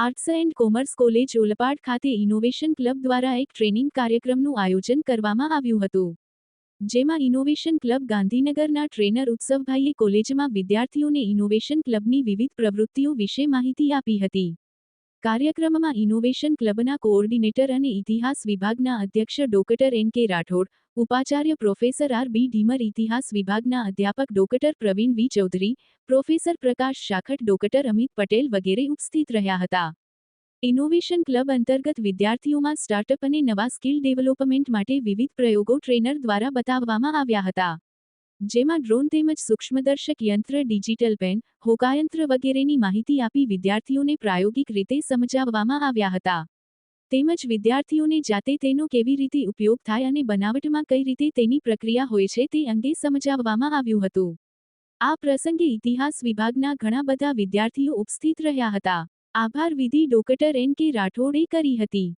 Arts and commerce college Olpad ખાતે innovation club દ્વારા એક ટ્રેનિંગ કાર્યક્રમનું આયોજન કરવામાં આવ્યું હતું. જેમાં ઇનોવેશન ક્લબ ગાંધીનગરના ટ્રેનર ઉત્સવભાઈએ કોલેજમાં વિદ્યાર્થીઓને ઇનોવેશન ક્લબની વિવિધ પ્રવૃત્તિઓ વિશે માહિતી આપી હતી. કાર્યક્રમમાં ઇનોવેશન ક્લબના કોઓર્ડિનેટર અને ઇતિહાસ વિભાગના અધ્યક્ષ ડોક્ટર એન કે રાઠોડ ઉપાચાર્ય પ્રોફેસર આર બી ઢીમર, ઇતિહાસ વિભાગના અધ્યાપક doctor Pravin V. Chaudhari, professor Prakash Shakhat, doctor Amit Patel વગેરે ઉપસ્થિત રહ્યા હતા. ઇનોવેશન ક્લબ અંતર્ગત વિદ્યાર્થીઓમાં સ્ટાર્ટઅપ અને નવા સ્કિલ ડેવલપમેન્ટ માટે વિવિધ પ્રયોગો ટ્રેનર દ્વારા બતાવવામાં આવ્યા હતા. જેમાં ડ્રોન તેમજ સૂક્ષ્મદર્શક યંત્ર, ડિજિટલ પેન, હોકાયંત્ર વગેરેની માહિતી આપી વિદ્યાર્થીઓને પ્રાયોગિક રીતે સમજાવવામાં આવ્યા હતા. તેમજ વિદ્યાર્થીઓને જાતે તેનો કેવી રીતે ઉપયોગ થાય અને બનાવટમાં કઈ રીતે તેની પ્રક્રિયા હોય છે તે અંગે સમજાવવામાં આવ્યું હતું. આ પ્રસંગે ઇતિહાસ વિભાગના ઘણા બધા વિદ્યાર્થીઓ ઉપસ્થિત રહ્યા હતા. આભાર વિધિ ડોક્ટર એન કે રાઠોડે કરી હતી.